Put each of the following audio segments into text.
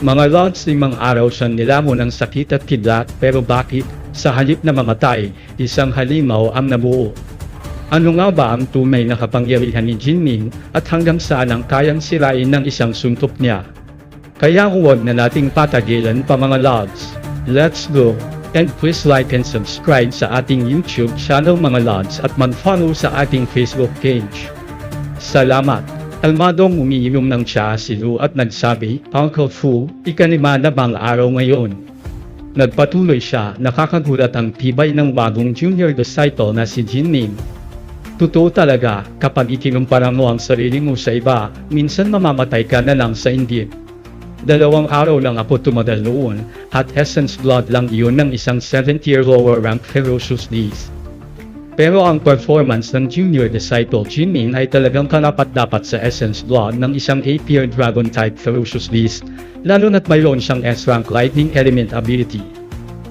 Mga lods, limang araw siyang nilamon ng sakit at kidlat pero bakit? Sa halip na mamatay, isang halimaw ang nabuo. Ano nga ba ang tunay na kapangyarihan ni Jinming at hanggang saan ang kayang sirain ng isang suntok niya? Kaya huwag na nating patagilan pa mga lods. Let's go! And please like and subscribe sa ating YouTube channel mga lods at mag-follow sa ating Facebook page. Salamat! Almadong umiinom ng tsa si Lou at nagsabi, Uncle Fu, ikanima na bang araw ngayon? Nagpatuloy siya, nakakagulat ang tibay ng bagong junior disciple na si Jinming. Totoo talaga, kapag ikinumpara mo ang sarili mo sa iba, minsan mamamatay ka na lang sa inggit. Dalawang araw lang ako tumadal noon, at essence blood lang iyon ng isang 7th-year lower rank Ferocious Beast. Pero ang performance ng junior disciple Jinming ay talagang karapat-dapat sa essence blood ng isang 8-year dragon type Ferocious Beast, lalo na't mayroon siyang S-rank lightning element ability.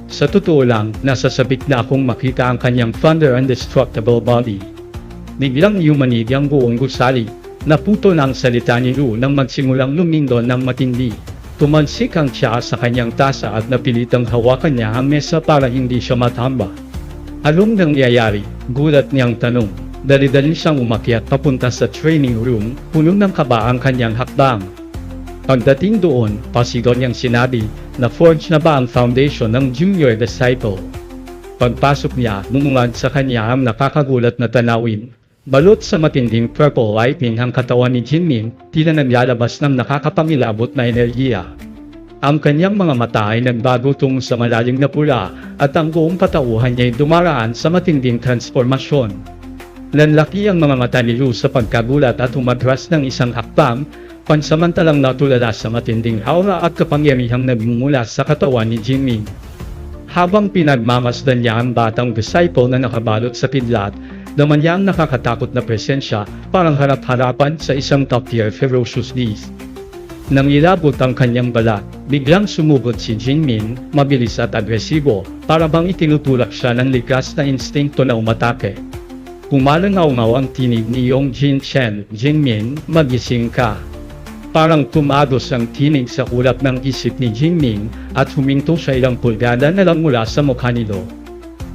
Sa totoo lang, nasasabik na akong makita ang kanyang thunder indestructible body. Biglang yumanig ang buong gusali. Naputo na ang salita ni Lu nang magsimulang lumindon ng matindi. Tumansik ang siya sa kanyang tasa at napilitang hawakan niya ang mesa para hindi siya matamba. Anong nangyayari? Gulat niyang tanong. Dali-dali siyang umakyat papunta sa training room, puno ng kaba ang kanyang hakbang. Pagdating doon, pasigaw niyang sinabi, na forge na ba ang foundation ng junior disciple? Pagpasok niya, lumungad sa kanya ang nakakagulat na tanawin. Balot sa matinding purple lighting ang katawan ni Jinmin, tila naglalabas ng nakakapangilabot na enerhiya. Ang kanyang mga mata ay nagbago tungo sa malalim na pula at ang buong katauhan niya ay dumaraan sa matinding transformasyon. Nanlaki ang mga mata ni Lu sa pagkagulat at umatras ng isang hakbang, pansamantalang natulala sa matinding aura at kapangyarihang nagmumula sa katawan ni Jinmin. Habang pinagmamasdan niya ang batang disciple na nakabalot sa kidlat, naman niya ang nakakatakot na presensya parang harap-harapan sa isang top-tier ferocious beast. Nang ilabot ang kanyang balat, biglang sumugod si Jinmin, mabilis at agresibo, para bang itinutulak siya ng likas na instinkto na umatake. Kumalangaw-ngaw ang tinig ni Yong Jin Chen, Jinmin, magising ka. Parang tumados ang tinig sa ulap ng isip ni Jinming at huminto siya ilang pulgada na lang mula sa mukha nito.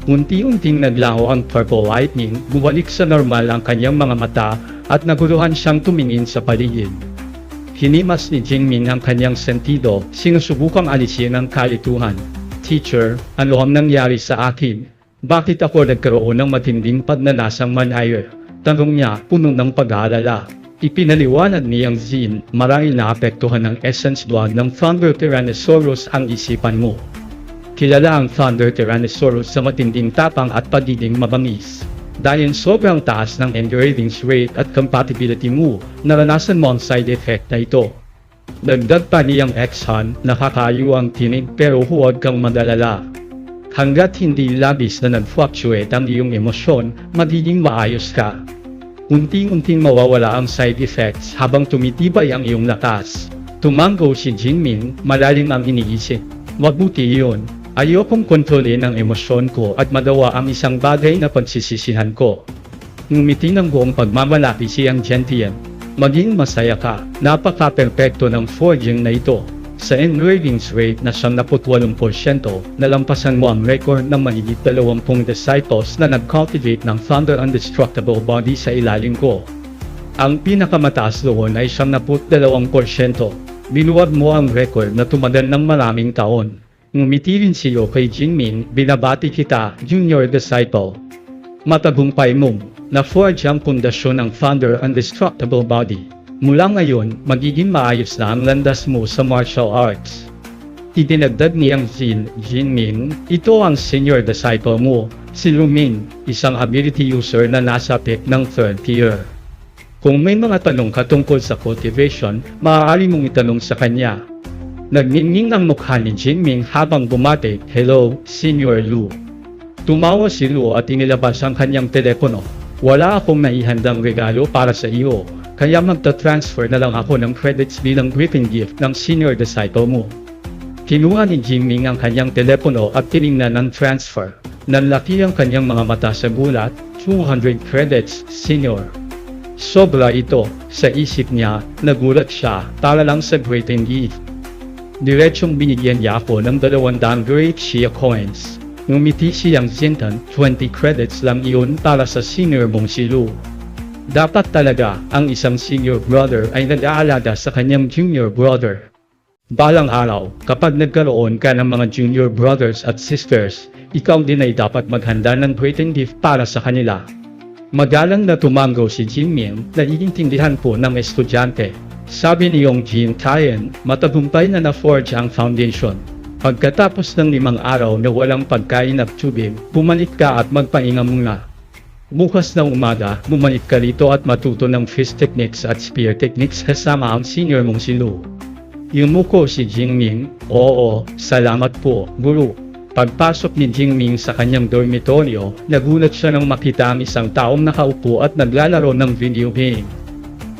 Unti-unting naglaho ang purple lightning, bumalik sa normal ang kanyang mga mata at naguluhan siyang tumingin sa paligid. Hinimas ni Jingming ang kanyang sentido, sinusubukang alisin ang kalituhan. Teacher, ano ang nangyari sa akin? Bakit ako nagkaroon ng matinding pagnanasang manayer? Tanong niya, puno ng pag-aalala. Ipinaliwanag ni Yang Zin, marahil naapektuhan ng essence blood ng Thunder Tyrannosaurus ang isipan mo. Kilala ang Thunder Tyrannosaurus sa matinding tapang at pagiging mabangis. Dahil sobrang taas ng endurance rate at compatibility mo, naranasan mo ang side effect na ito. Dagdag pa niyang X-Han, nakakayo ang tinig pero huwag kang madalala. Hanggat hindi labis na nag-fluctuate ang iyong emosyon, magiging maayos ka. Unting-unting mawawala ang side effects habang tumitibay ang iyong lakas. Tumango si Jinmin, malalim ang iniisip. Mabuti iyon. Ayokong kontrolin ang emosyon ko at madawa ang isang bagay na pagsisisihan ko. Ngumiti ng buong pagmamalaki siyang gentian. Maging masaya ka, napaka-perpekto ng forging na ito. Sa engravings rate na 78%, nalampasan mo ang record ng mahigit 20 disciples na nag-cultivate ng Thunder Indestructible Body sa ilalim ko. Ang pinakamataas doon ay 72%. Binuwag mo ang record na tumagal ng maraming taon. Ngumiti rin si Yo kay Jinmin, binabati kita, junior disciple. Matagumpay mo, na-forge ang pundasyon ng Thunder Indestructible Body. Mula ngayon, magiging maayos na ang landas mo sa martial arts. Idinagdag niyang Jin, Jinmin, ito ang senior disciple mo, si Lumin, isang ability user na nasa peak ng third tier. Kung may mga tanong ka tungkol sa cultivation, maaari mong itanong sa kanya. Nagningning ang mukha ni Jinming habang bumati, Hello, Senior Lu. Tumawa si Lu at inilabas ang kanyang telepono. Wala akong naihandang regalo para sa iyo, kaya magta-transfer na lang ako ng credits bilang greeting gift ng senior disciple mo. Kinuha ni Jinming ang kanyang telepono at tiningnan ng transfer. Nanlaki ang kanyang mga mata sa gulat, 200 credits, senior. Sobra ito, sa isip niya, nagulat siya, para lang sa greeting gift. Diretsong binigyan ako ng 200 Great Shia coins. Ngumiti siyang Zintan, 20 credits lang iyon para sa senior mong si Lou. Dapat talaga ang isang senior brother ay nag-aalaga sa kanyang junior brother. Balang araw, kapag nagkaroon ka ng mga junior brothers at sisters, ikaw din ay dapat maghanda ng greeting gift para sa kanila. Magalang na tumango si Jin Ming, naiintindihan po ng estudyante. Sabi niyong Jin Tayen, matagumpay na na-forge ang foundation. Pagkatapos ng limang araw na walang pagkain at tubig, bumalik ka at magpahinga muna. Bukas ng umaga, bumalik ka rito at matuto ng fist techniques at spear techniques kasama ang senior mong si Lu. Yumuko si Jingming, oo, salamat po, guru. Pagpasok ni Jingming sa kanyang dormitoryo, nagulat siya nang makita ang isang taong nakaupo at naglalaro ng video game.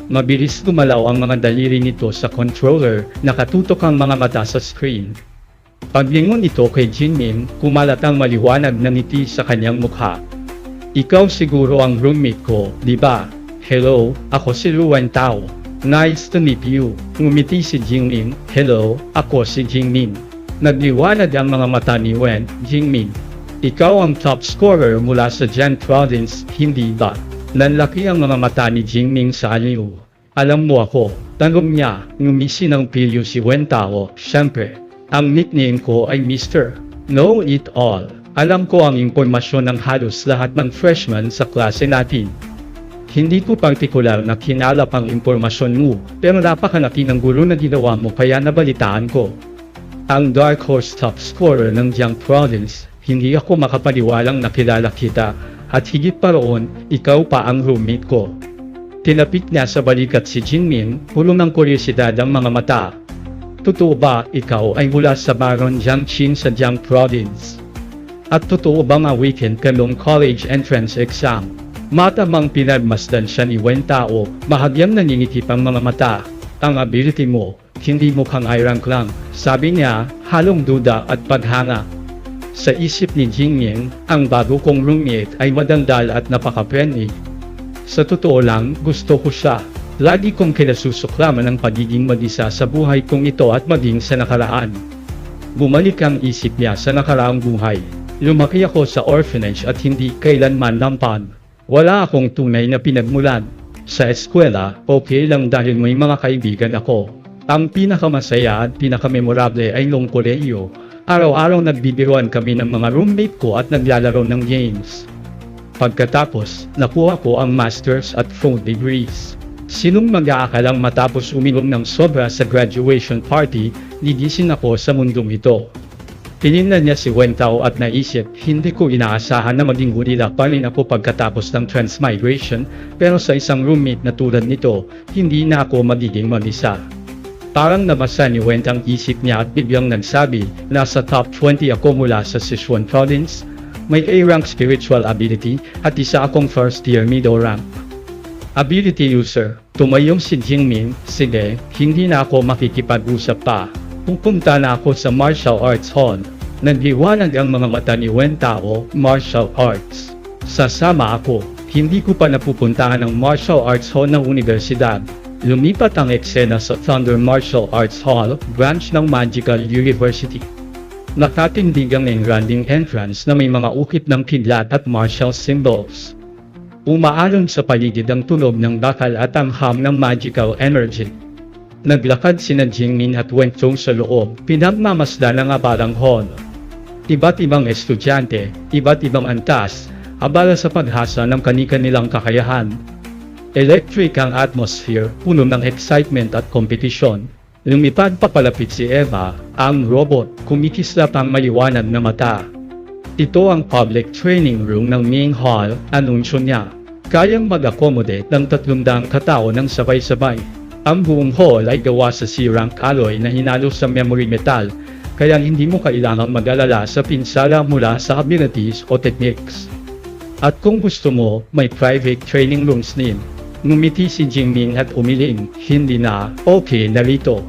Mabilis gumalaw ang mga daliri nito sa controller, nakatutok ang mga mata sa screen. Paglingon ito kay Jinmin, kumalat ang maliwanag na ngiti sa kanyang mukha. Ikaw siguro ang roommate ko, di ba? Hello, ako si Luan Tao. Nice to meet you. Ngumiti si Jingmin. Hello, ako si Jingmin. Nagliwanag ang mga mata ni Wen, Jingmin. Ikaw ang top scorer mula sa Jan Province, hindi ba? Nanlaki ang mga mata ni Jingming sa aliw. Alam mo ako, tanong niya, ngumisi ng pilyo si Wen Tao, syempre. Ang nickname ko ay Mr. Know It All. Alam ko ang impormasyon ng halos lahat ng freshman sa klase natin. Hindi ko partikular na kinalap ang impormasyon mo, pero napakalaki ng gulo na ginawa mo kaya nabalitaan ko. Ang Dark Horse top scorer ng Jiang Province, hindi ako makapaniwalang nakilala kita, at higit pa roon, ikaw pa ang roommate ko. Tinapik niya sa balikat si Jinmin, pulo ng kuryosidad ang mga mata. Totoo ba ikaw ay mula sa Baron Jiangqin sa Jiang Province? At totoo ba nga weekend kalong college entrance exam? Matamang pinagmasdan siya ni Wen Tao, mahagyang naningitip ang mga mata. Ang ability mo, hindi mo kang rank lang, sabi niya, halong duda at paghanga. Sa isip ni Jingying, ang bago kong roommate ay madandal at napaka-friendly. Sa totoo lang, gusto ko siya. Lagi kong kinasusuklaman ang pagiging mag-isa sa buhay kong ito at maging sa nakaraan. Bumalik ang isip niya sa nakaraang buhay. Lumaki ako sa orphanage at hindi kailanman lampan. Wala akong tunay na pinagmulan. Sa eskwela, okay lang dahil may mga kaibigan ako. Ang pinakamasaya at pinakamemorable ay nung kolehiyo. Araw-araw nagbibiruan kami ng mga roommate ko at naglalaro ng games. Pagkatapos, nakuha ko ang master's at full degrees. Sinong mag-aakalang matapos uminom ng sobra sa graduation party, ligisin ako sa mundong ito. Tinignan niya si Wentao at naisip, hindi ko inaasahan na maging gorilla pa rin ako pagkatapos ng transmigration, pero sa isang roommate na tulad nito, hindi na ako magiging mag-isa. Parang nabasa ni Went ang isip niya at biglang nagsabi, nasa top 20 ako mula sa Sichuan Province, may A-rank spiritual ability at isa akong first year middle rank. Ability user, tumayong si Jingmin, sige, hindi na ako makikipag-usap pa. Pupunta na ako sa martial arts hall. Nagliwanag ang mga mata ni Wen Tao, martial arts. Sasama ako, hindi ko pa napupuntahan ang martial arts hall ng universidad. Lumipat ang eksena sa Thunder Martial Arts Hall, branch ng Magical University. Nakatindig ang engranding entrance na may mga ukit ng kidlat at martial symbols. Umaalon sa paligid ang tunog ng bakal at ang ham ng magical energy. Naglakad sina Jingmin at Wentong sa loob, pinagmamasdan ang abalang hall. Iba't ibang estudyante, iba't ibang antas, abala sa paghasa ng kani-kanilang kakayahan. Electric ang atmosphere, puno ng excitement at kompetisyon. Lumipad papalapit si Eva, ang robot, kumikislap ang maliwanag na mata. Ito ang public training room ng Ming Hall, anunsyo niya. Kayang mag-accommodate ng 300 katao ng sabay-sabay. Ang buong hall ay gawa sa C-rank alloy na hinalo sa memory metal, kaya hindi mo kailangang mag-alala sa pinsala mula sa abilities o techniques. At kung gusto mo, may private training rooms din. Ngumiti si Jingming at umiling, hindi na, okay na rito.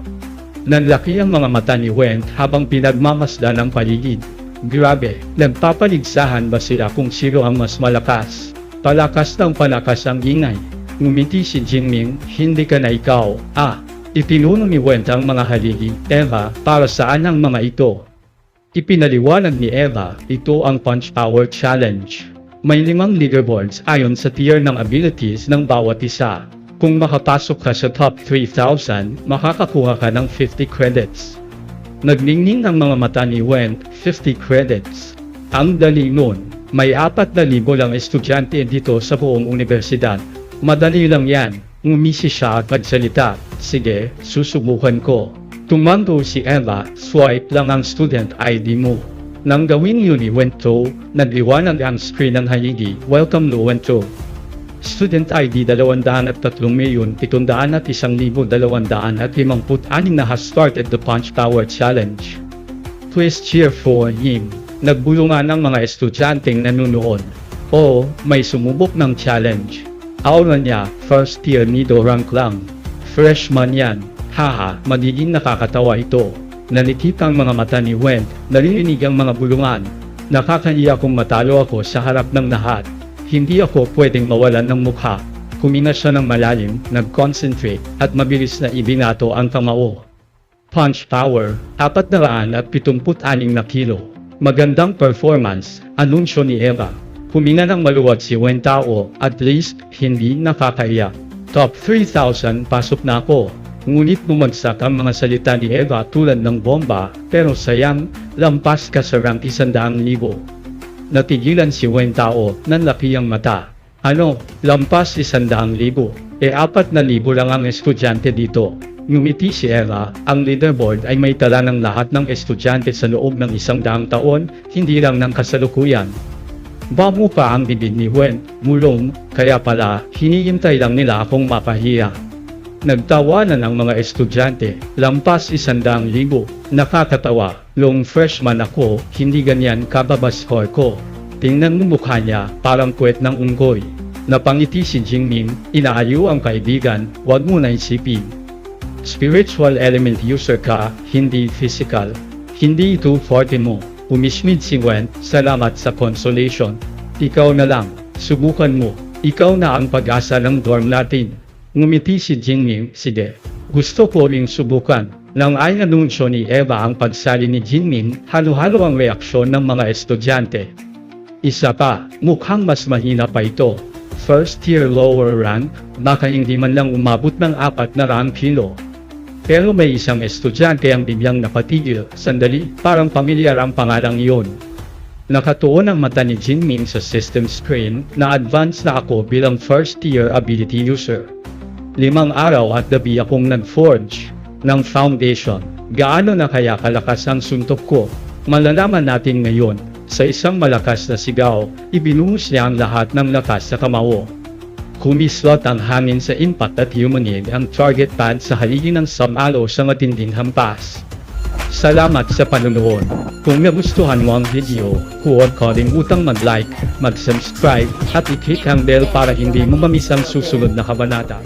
Nanlaki ang mga mata ni Wen habang pinagmamasdan ang paligid. Grabe, nagpapaligsahan ba sila kung sino ang mas malakas? Palakas ng palakas ang ingay. Ngumiti si Jingming, hindi ka na ikaw. Ah, Ipinuno ni Wendt ang mga haligi, Eva, para saan ang mga ito? Ipinaliwanag ni Eva, ito ang Punch Power Challenge. May limang leaderboards ayon sa tier ng abilities ng bawat isa. Kung makapasok ka sa top 3,000, makakakuha ka ng 50 credits. Nagningning ang mga mata ni Wendt, 50 credits. Ang dali nun, may 4,000 lang estudyante dito sa buong universidad. Madali lang yan, ngumisi siya at magsalita. Sige, susubukan ko. Tumando si Eva, swipe lang ang student ID mo. Nang gawin yun ni Wento, nagliwanag ang screen ng haligi, Welcome to Wento. Student ID 203,701,256 na has started the Punch Tower Challenge. Please cheer for him. Nagbulungan ang mga estudyanteng nanunood. O, may sumubok ng challenge. Aura niya, first year nido rank lang. Freshman yan. Haha, magiging nakakatawa ito. Nanitit ang mga mata ni Wendt, naririnig ang mga bulungan. Nakakaiya kung matalo ako sa harap ng lahat. Hindi ako pwedeng mawalan ng mukha. Kuminga siya ng malalim, nag-concentrate, at mabilis na ibinato ang kamao. Punch Power, 476 na kilo. Magandang performance, anunsyo ni Eva. Huminga ng maluwag si Wentao, at least, hindi nakakaiyak. Top 3,000 pasok na ako. Ngunit bumagsak ang mga salita ni Eva tulad ng bomba, pero sayang, lampas ka sa rank 100,000. Natigilan si Wentao, nanlaki ang mata. Ano, lampas 100,000. E apat na libo lang ang estudyante dito. Ngumiti si Ella, ang leaderboard ay may tala ng lahat ng estudyante sa loob ng isang daang taon, hindi lang ng kasalukuyan. Bago pa ang bibig ni Wen, mulong, kaya pala, hinihintay lang nila akong mapahiya. Nagtawanan ang mga estudyante, lampas isandang libo, nakakatawa, long freshman ako, hindi ganyan kababa score ko. Tingnan mo mukha niya, parang kwet ng unggoy. Napangiti si Jingmin, inaayo ang kaibigan, wag mo na isipin. Spiritual element user ka, hindi physical. Hindi ito forte mo. Umismid si Wen, salamat sa consolation. Ikaw na lang, subukan mo. Ikaw na ang pag-asa ng dorm natin. Ngumiti si Jingming, sige. Gusto ko ring subukan. Nang ay anunsyo ni Eva ang pagsali ni Jingming, halo-halo ang reaksyon ng mga estudyante. Isa pa, mukhang mas mahina pa ito. First year lower rank, baka hindi man lang umabot ng apat na rank kilo. Pero may isang estudyante ang bigyang napatigil, sandali, parang pamilyar ang pangalang iyon. Nakatuon ang mata ni Jinmin sa system screen na advance na ako bilang first year ability user. Limang araw at gabi akong nag-forge ng foundation. Gaano na kaya kalakas ang suntok ko? Malalaman natin ngayon. Sa isang malakas na sigaw, ibinuhos niya ang lahat ng lakas sa kamao. Kumislot ang hangin sa impact at humanid ang target pad sa haligi ng samalo sa matinding hampas. Salamat sa panonood. Kung nagustuhan mo ang video, huwag kalimutang mag-like, mag-subscribe, at i-click ang bell para hindi mo mamiss ang susunod na kabanata.